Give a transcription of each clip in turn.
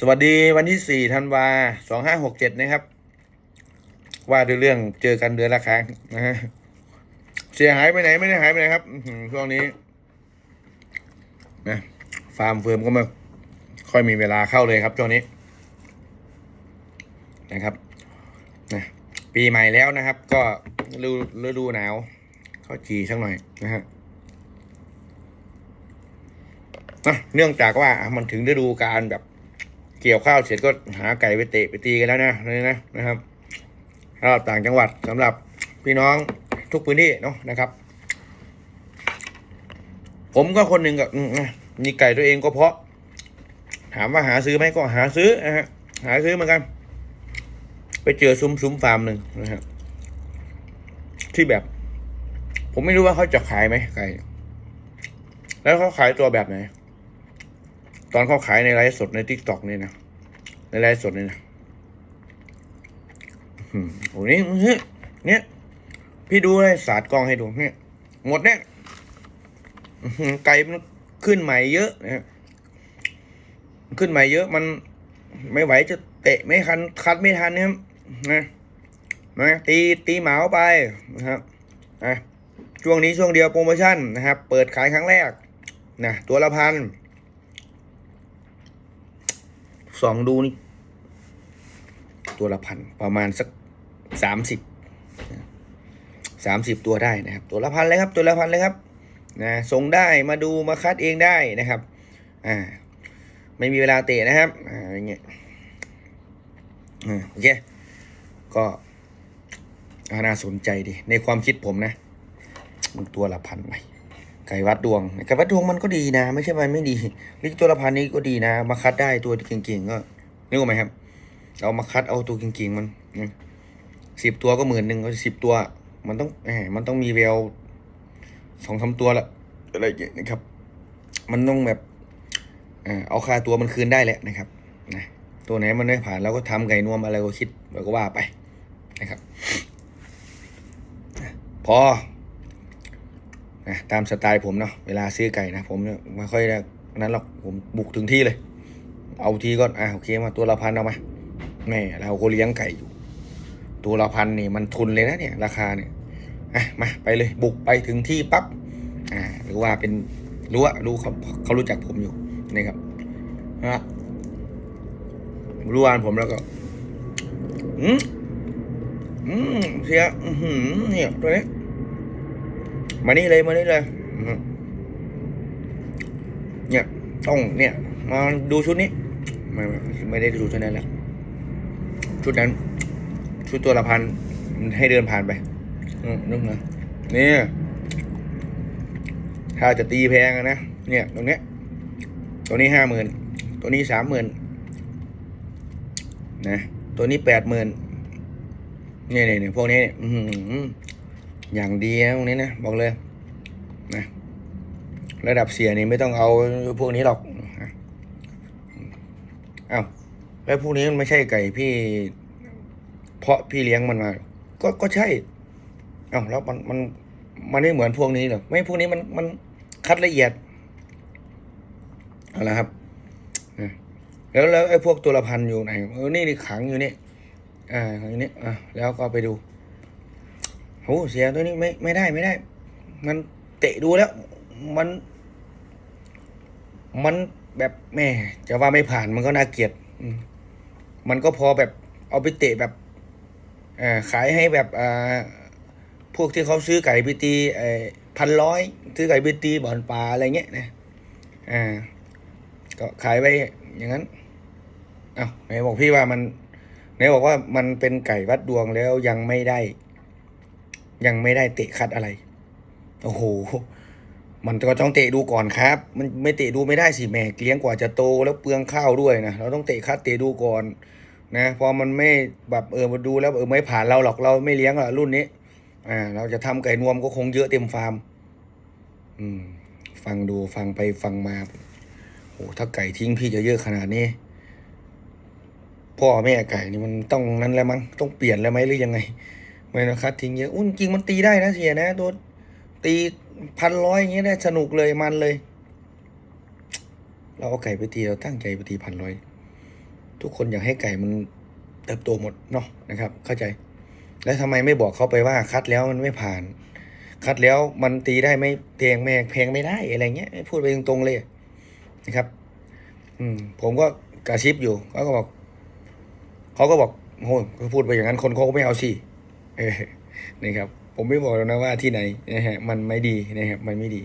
สวัสดีวันที่สี่ธันวาสองห้าหกเจ็ดนะครับ ว่าด้วยเรื่องเจอกันเดือนละครั้งนะฮะเสียหายไปไหนไม่ได้หายไปไหนครับช่วงนี้นะฟาร์มเฟิร์มก็ไมาค่อยมีเวลาเข้าเลยครับช่วงนี้ นะครับนะปีใหม่แล้วนะครับ ก็ฤดูฤดูหนาวเข้าจีสักหน่อยนะฮะอะเนื่องจากว่ามันถึงฤดูการแบบ เกี่ยวข้าวเสร็จก็หาไก่ไปเตะไปตีกันแล้วนะนี่นะนะครับสำหรับต่างจังหวัดสำหรับพี่น้องทุกพื้นที่เนาะนะครับ ผมก็คนหนึ่งกับมีไก่ตัวเองก็เพาะ ถามว่าหาซื้อไหมก็หาซื้อนะฮะหาซื้อเหมือนกัน ไปเจอซุ้มซุ้มฟาร์มหนึ่งนะฮะที่แบบ ผมไม่รู้ว่าเขาจะขายไหมไก่แล้วเขาขายตัวแบบไหน ตอนเขาขายในไลฟ์สดในทิกตอกนี่นะ ในไลฟ์สดนี่นะโอ้นี่เนี่ยเนี่ย พี่ดูเลยสาดกล้องให้ดูเนี่ยหมดเนี่ยไก่มันขึ้นใหม่เยอะนะฮะขึ้นใหม่เยอะมันไม่ไหวจะเตะไม่คันคัดไม่ทันนะครับนะนะตีตีเหมาไปนะครับอะช่วงนี้ช่วงเดียวโปรโมชั่นนะครับ เปิดขายครั้งแรกนะตัวละพัน สองดูนี่ ตัวละพันประมาณสักสามสิบสามสิบตัวได้นะครับ ตัวละพันเลยครับ ตัวละพันเลยครับนะส่งได้มาดูมาคัดเองได้นะครับ อ่า ไม่มีเวลาเตะนะครับ อ่าอย่างเงี้ยอ่าโอเค ก็อาน่าสนใจดี ในความคิดผมนะ มันตัวละพันไป ไก่วัดดวง ไก่วัดดวงมันก็ดีนะ ไม่ใช่มันไม่ดีลิกตัวละพันนี้ก็ดีนะ มาคัดได้ตัวเก่งๆก็นึกออกไหมครับ เอามาคัดเอาตัวเก่งๆมันสิบตัวก็หมื่นหนึ่งก็สิบตัว มันต้องแหมมันต้องมีแววสองสาตัวละอะไรอย่างเงี้ยนะครับ มันต้องแบบเอาค่าตัวมันคืนได้แหละนะครับนะตัวไหนมันไม่ผ่านเราก็ทำไก่นวมอะไรก็คิดเราก็ว่าไปนะครับ พอ นะตามสไตล์ผมเนาะเวลาซื้อไก่นะผมไม่ค่อยนั้นหรอกผมบุกถึงที่เลย เอาทีก็อะโอเคมาตัวละพันเอามาแม่เราก็เลี้ยงไก่อยู่ ตัวละพันนี่มันทุนเลยนะเนี่ย ราคาเนี่ยอะมาไปเลยบุกไปถึงที่ปั๊บอ่าหรือว่าเป็นรู้ว่ารู้เขาเขารู้จักผมอยู่นะครับนะรู้วานผมแล้วก็อืมอืมเสียอือหือเนี่ยตัวนี้ มานี่เลยมานี่เลยเนี่ยต้องเนี่ย มาดูชุดนี้ ไม่ไม่ได้ดูชุดนั้นแล้วชุดนั้น ชุดตัวละพันให้เดินผ่านไปอืมนึกนะนี่ถ้าจะตีแพงนะเนี่ย ตรงเนี้ย ตัวนี้ห้าหมื่นตัวนี้สามหมื่นนะตัวนี้แปดหมื่นเนี่ยเนี่ยเนี่ยพวกนี้เนี่ย อย่างดีนะพวกนี้นะบอกเลยนะระดับเสียนี่ไม่ต้องเอาพวกนี้หรอกนะอ้าวแล้วพวกนี้มันไม่ใช่ไก่พี่ เพราะพี่เลี้ยงมันมา ก็ก็ใช่เอ้าแล้วมันมันมันไม่เหมือนพวกนี้หรอกไม่พวกนี้มันมันคัดละเอียดเอาละครับแล้วแล้วไอ้พวกตัวละพันอยู่ไหนเออนี่นี่ขังอยู่นี่อ่าขังอยู่นี่อะแล้วก็ไปดู โหเสียตัวนี้ไม่ไม่ได้ไม่ได้ มันเตะดูแล้ว มัน มันแบบแม่จะว่าไม่ผ่านมันก็น่าเกลียดมันก็พอแบบเอาไปเตะแบบขายให้แบบอ่าพวกที่เขาซื้อไก่ไปตีไอ้พันร้อยซื้อไก่ไปตีบ่อนปลาอะไรเงี้ยนะอ่าก็ขายไปอย่างนั้นอ้าวไหนบอกพี่ว่ามันไหนบอกว่ามันเป็นไก่วัดดวงแล้วยังไม่ได้ ยังไม่ได้เตะคัดอะไร โอ้โห มันก็ต้องเตะดูก่อนครับ มันไม่เตะดูไม่ได้สิแม่เลี้ยงกว่าจะโตแล้วเปลืองข้าวด้วยนะ เราต้องเตะคัดเตะดูก่อนนะพอมันไม่แบบเออมาดูแล้วเออไม่ผ่านเราหรอกเราไม่เลี้ยงหรอะรุ่นนี้อ่าเราจะทำไก่นวมก็คงเยอะเต็มฟาร์ม อืม ฟังดูฟังไปฟังมาโอ้ถ้าไก่ทิ้งพี่จะเยอะขนาดนี้ พ่อแม่ไก่นี่มันต้องนั้นแล้วมั้งต้องเปลี่ยนแล้วไหมหรือยังไง ไม่นะครับทิ้งเยอะอุ้นจริงมันตีได้นะเสียนะตัวตีพันร้อยอย่างเงี้ยได้สนุกเลยมันเลย เราเอาไก่ไปตีเราตั้งใจไปตีพันร้อยทุกคนอยากให้ไก่มันเติบโตหมดเนาะนะครับ เข้าใจ แล้วทำไมไม่บอกเขาไปว่าคัดแล้วมันไม่ผ่าน คัดแล้วมันตีได้ไม่เพลงไม่เพลงไม่ได้อะไรเงี้ยพูดไปตรงๆเลยนะครับ อืม ผมก็กระชิบอยู่เขาก็บอกเขาก็บอกโอ้ยเขาพูดไปอย่างนั้นคนเขาก็ไม่เอาสิ เออนี่ครับ ผมไม่บอกแล้วนะว่าที่ไหนนะฮะมันไม่ดีนะครับมันไม่ดี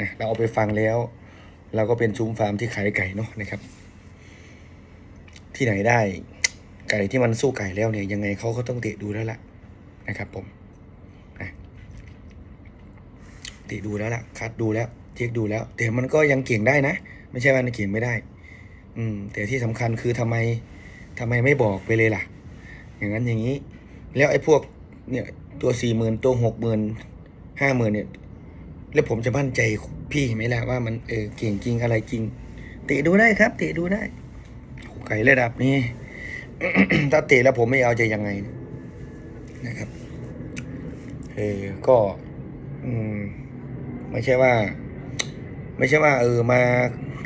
นะเราเอาไปฟังแล้ว เราก็เป็นซุ้มฟาร์มที่ขายไก่เนาะนะครับ ที่ไหนได้ ไก่ที่มันสู้ไก่แล้วเนี่ยยังไงเขาก็ต้องเตะดูแล้วล่ะนะครับผมนะเตะดูแล้วล่ะ คัดดูแล้วเช็คดูแล้ว แต่มันก็ยังเก่งได้นะ ไม่ใช่ว่ามันเก่งไม่ได้ อืม แต่ที่สำคัญคือทำไมทำไมไม่บอกไปเลยล่ะ อย่างนั้นอย่างนี้ แล้วไอ้พวกเนี่ยตัวสี่หมื่นตัวหกหมื่นห้าหมื่นเนี่ย แล้วผมจะมั่นใจพี่ไหมล่ะว่ามันเออเก่งจริงอะไรจริงเตะดูได้ครับ เตะดูได้ไก่ระดับนี้ ถ้าเตะแล้วผมไม่เอาจะยังไงนะครับเออก็ อืม ไม่ใช่ว่า ไม่ใช่ว่า เออมา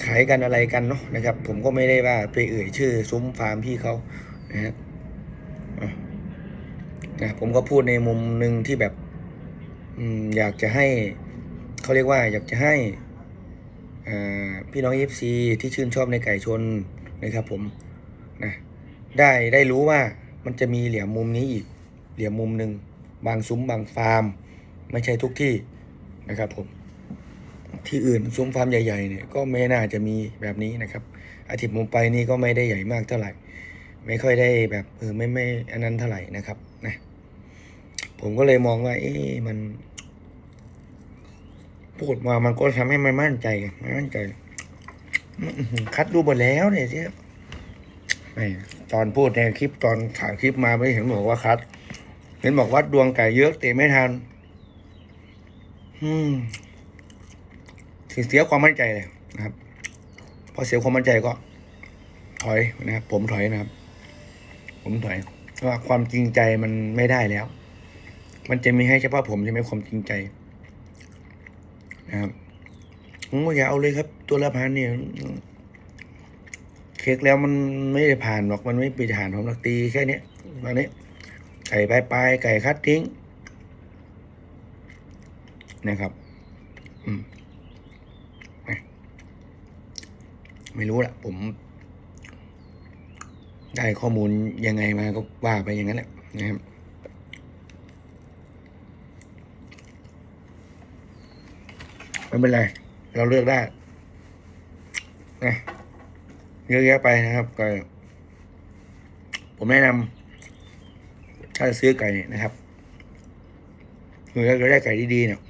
ขายกันอะไรกันเนาะนะครับ ผมก็ไม่ได้ว่าไปเอ่ยชื่อซุ้มฟาร์มพี่เขานะครับอะ นะผมก็พูดในมุมหนึ่งที่แบบอยากจะให้เขาเรียกว่าอยากจะให้พี่น้องเอฟซีที่ชื่นชอบในไก่ชนนะครับผมนะได้ได้รู้ว่ามันจะมีเหลี่ยมมุมนี้อีกเหลี่ยมมุมหนึ่งบางซุ้มบางฟาร์ม ไม่ใช่ทุกที่นะครับผมที่อื่นซุ้มฟาร์มใหญ่ๆเนี่ยก็ไม่น่าจะมีแบบนี้นะครับอาทิตย์ผมไปนี่ก็ไม่ได้ใหญ่มากเท่าไหร่ ไม่ค่อยได้แบบเออไม่ไม่อันนั้นเท่าไหร่นะครับนะ ผมก็เลยมองว่า เอ๊ะมัน พูดมามันก็ทำให้มันมั่นใจไงไม่มั่นใจ คัดดูหมดแล้วเนี่ยที่ไม่ตอนพูดในคลิปตอนถ่ายคลิปมาไม่เห็นบอกว่าคัด เห็นบอกว่าดวงไก่เยอะแต่ไม่ทัน อืมเสียความมั่นใจเลยนะครับพอเสียความมั่นใจก็ ถอยนะครับ ผมถอยนะครับ ผมถอยเพราะว่าความจริงใจมันไม่ได้แล้ว มันจะมีให้เฉพาะผมใช่ไหมความจริงใจนะครับผมก็อย่าเอาเลยครับ ตัวละพันเนี่ยเช็คแล้วมันไม่ได้ผ่านหรอกมันไม่ไปผ่านผมหรอกตีแค่นี้ตอนนี้ไก่ปลายปลายไก่คัดทิ้ง นะครับอืมไม่รู้ละผม ได้ข้อมูลยังไงมาก็ว่าไปอย่างนั้นแหละนะครับ ไม่ เป็นไร เราเลือกได้นะเยอะแยะไปนะครับก็ผมแนะนำถ้าจะซื้อไก่เนี่ยนะครับคือเราได้ไก่ดีๆเนี่ย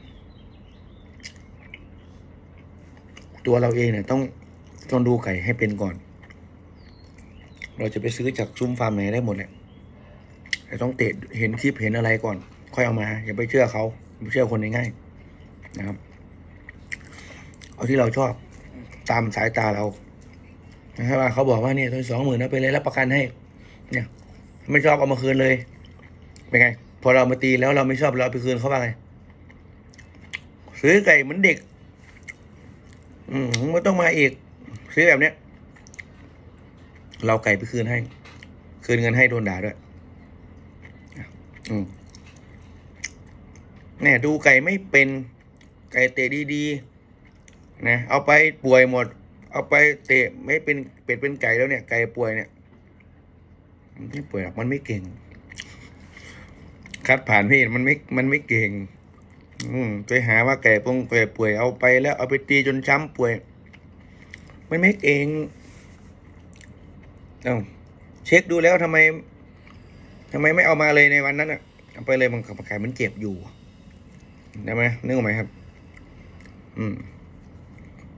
ตัวเราเองเนี่ยต้องต้องดูไก่ให้เป็นก่อน เราจะไปซื้อจากซุ้มฟาร์มไหนได้หมดแหละแต่ต้องเตะเห็นคลิปเห็นอะไรก่อน ค่อยเอามา อย่าไปเชื่อเขาอย่เชื่อคนง่ายๆนะครับ เอาที่เราชอบตามสายตาเรานะครับว่าเขาบอกว่าเนี่ยตัวสองหมื่นเอาไปเลยรับประกันให้ เนี่ย ไม่ชอบเอามาคืนเลยเป็นไง พอเรามาตีแล้วเราไม่ชอบเราเอาไปคืนเขาว่าไงซื้อไก่เหมือนเด็ก อืมไม่ต้องมาอีกซื้อแบบเนี้ย เราไก่ไปคืนให้ คืนเงินให้โดนด่าด้วยอืมเนี่ยดูไก่ไม่เป็น ไก่เตะดีๆ นะเอาไปป่วยหมด เอาไปเตะไม่เป็นเป็ดเป็นไก่แล้วเนี่ยไก่ป่วยเนี่ยมันไม่ป่วยหรอกมันไม่เก่ง คัดผ่านพี่มันไม่มันไม่เก่ง อืมไปหาว่าไก่ปงไก่ป่วยเอาไปแล้ว เอาไปตีจนช้ำป่วย มันไม่เก่งเอ้าเช็คดูแล้วทำไมทำไมไม่เอามาเลยในวันนั้นอะเอาไปเลยมันกับไก่มันเจ็บอยู่ได้ไหมนึกออกไหมครับ อืม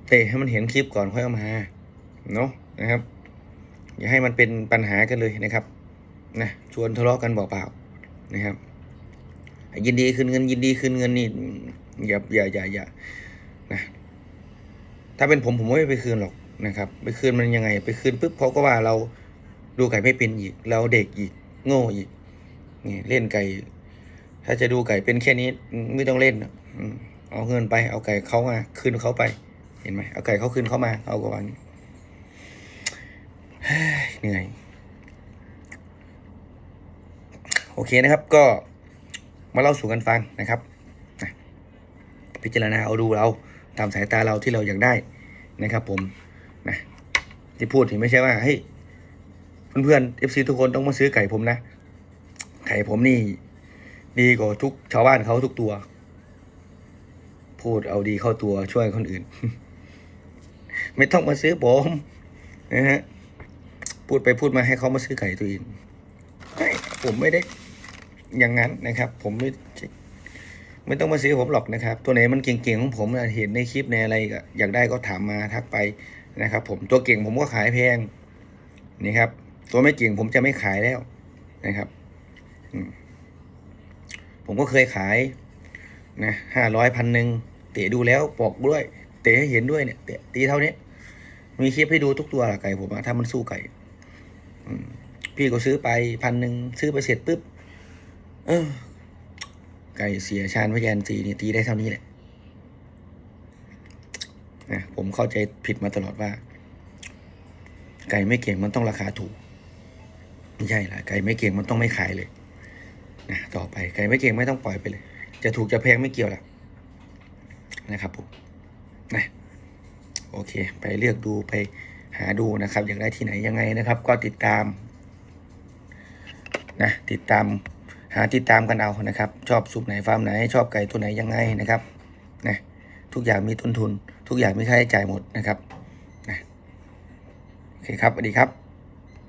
เตะให้มันเห็นคลิปก่อนค่อยเอามาเนาะนะครับ อย่าให้มันเป็นปัญหากันเลยนะครับนะชวนทะเลาะกันเปล่าๆนะครับ ยินดีคืนเงิน ยินดีคืนเงินนี่อย่าอย่าอย่าอย่านะถ้าเป็นผมผมไม่ไปคืนหรอกนะครับ ไปคืนมันยังไง ไปคืนปุ๊บเขาก็ว่าเราดูไก่ไม่เป็นอีก เราเด็กอีก โง่อีกนี่เล่นไก่ ถ้าจะดูไก่เป็นแค่นี้ไม่ต้องเล่นเอาเงินไป เอาไก่เขามาคืนเขาไป เห็นไหมเอาไก่เขาคืนเข้ามา เอาก่อนเหนื่อย โอเคนะครับ ก็มาเล่าสู่กันฟังนะครับ พิจารณาเอาดูเราตามสายตาเราที่เราอยากได้นะครับ ผมนะที่พูดถึงไม่ใช่ว่าเฮ้ยเพื่อนๆเอฟซีทุกคนต้องมาซื้อไก่ผมนะไก่ผมนี่ ดีกว่าทุกชาวบ้านเขาทุกตัว พูดเอาดีเข้าตัวช่วยคนอื่น ไม่ต้องมาซื้อผมนะฮะพูดไปพูดมาให้เขามาซื้อไก่ตัวเองไม่ผมไม่ได้อย่างนั้นนะครับ ผมไม่ไม่ต้องมาซื้อผมหรอกนะครับ ตัวไหนมันเก่งๆของผมนะเห็นในคลิปในอะไรก็อยากได้ก็ถามมาทักไปนะครับ ผมตัวเก่งผมก็ขายแพงนี่ครับ ตัวไม่เก่งผมจะไม่ขายแล้วนะครับผมก็เคยขายนะห้าร้อยพันหนึ่งเตะดูแล้วบอกด้วย เตะให้เห็นด้วยเนี่ยเตะตีเท่านี้ มีคลิปให้ดูทุกตัวละไก่ผมอะถ้ามันสู้ไก่พี่ก็ซื้อไปพันหนึ่งซื้อไปเสร็จปุ๊บ เออ ไก่เสียชาญพยานตีนี่ตีได้เท่านี้แหละนะผมเข้าใจผิดมาตลอดว่า ไก่ไม่เก่งมันต้องราคาถูกไม่ใช่ละไก่ไม่เก่งมันต้องไม่ขายเลยนะต่อไปไก่ไม่เก่งไม่ต้องปล่อยไปเลย จะถูกจะแพงไม่เกี่ยวละนะครับผม นะโอเค ไปเลือกดูไปหาดูนะครับ อยากได้ที่ไหนยังไงนะครับ ก็ติดตามนะติดตามหาติดตามกันเอานะครับ ชอบสุกไหนฟาร์มไหน ชอบไก่ตัวไหนยังไงนะครับนะทุกอย่างมีต้นทุน ทุกอย่างมีค่าใช้จ่ายหมดนะครับนะโอเคครับสวัสดีครับ